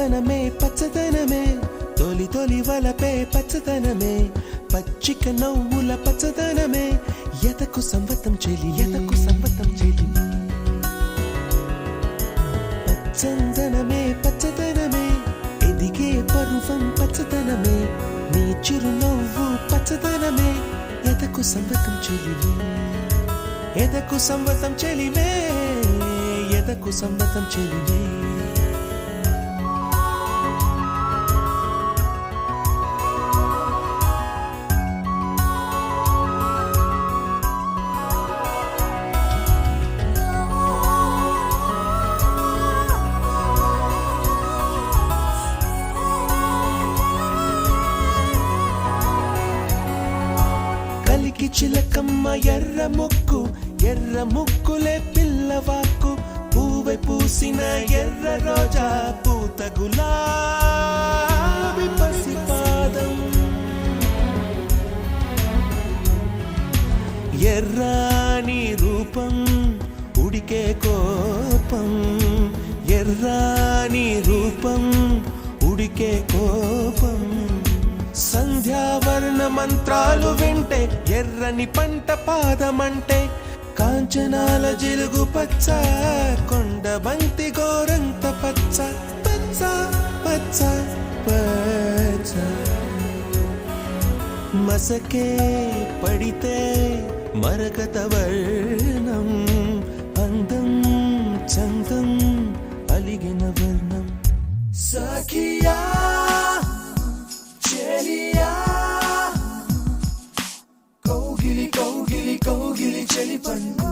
పచ్చదనమే పచ్చదనమే. తొలి తొలి వలపే పచ్చదనమే. పచ్చిక నవ్వుల పచ్చదనమే. ఎతకు సంవతం చెలి ఎతకు సంవతం చెలి. పచ్చందనమే పచ్చదనమే. ఎదిగే పరువం పచ్చదనమే. నీ చిరునవ్వు పచ్చదనమే. ఎదకు సంవతం చెలివే ఎదకు సంవతం చెలివే ఎదకు సంవతం చెలివే చిలకమ్మ ఎర్ర ముక్కు ఎర్ర ముక్కులే పిల్లవాకు. పూవె పూసిన ఎర్ర రోజా పూత గులాబి పసిపాదం. ఎర్రాని రూపం ఉడికే కోపం. ఎర్రాని రూపం ఉడికే కోపం. సంధ్యావర్ణ మంత్రాలు వింటే ఎర్రని పంట పాదమంటే కాంచనాల జిలుగు పచ్చ కొండ బంతి గోరంత పచ్చ పచ్చ పచ్చ పచ్చ. మసకే పడితే మరకత వర్ణం. కౌగిలి కౌగిలి చెలి పండు